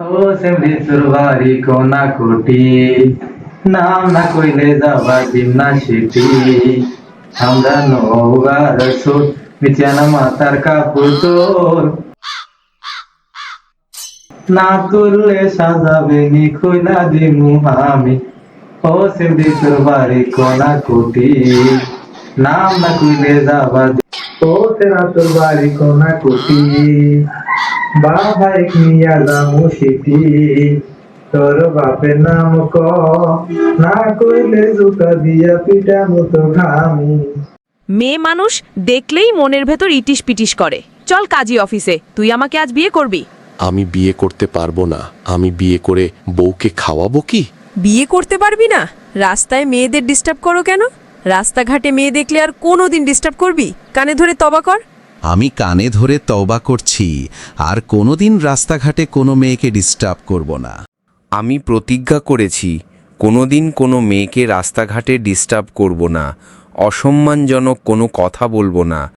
ও সেমরি তোর বাড়ি কোনা কোটি নাম না কইলে যাবা দিম না সিটি আমরা নৌগার সুর বিছানা মাতার কাপড় তোর না তুললে সাজাবে নি কইলা দিমু আমি ও সেমরি তোর বাড়ি কোনা কোটি নাম না কইলে নিয়া যামু সিটি তোর বাপের নাম ক। না কইলে জুতা দিয়া পিটা মতো খামু মেয়ে মানুষ দেখলেই মনের ভেতর ইটিস পিটিস করে। চল কাজী অফিসে তুই আমাকে আজ বিয়ে করবি? আমি বিয়ে করতে পারব না। আমি বিয়ে করে বউকে খাওয়াবো কি? বিয়ে করতে পারবি না? রাস্তায় মেয়েদের ডিস্টার্ব করো কেন? রাস্তাঘাটে মেয়ে দেখলে আর কোনো দিন ডিস্টার্ব করবি? কানে ধরে তবা কর। আমি কানে ধরে তওবা করছি, আর কোনোদিন রাস্তাঘাটে কোনো মেয়েকে ডিস্টার্ব করব না। আমি প্রতিজ্ঞা করেছি, কোনোদিন কোনো মেয়েকে রাস্তাঘাটে ডিস্টার্ব করব না, অসম্মানজনক কোনো কথা বলব না।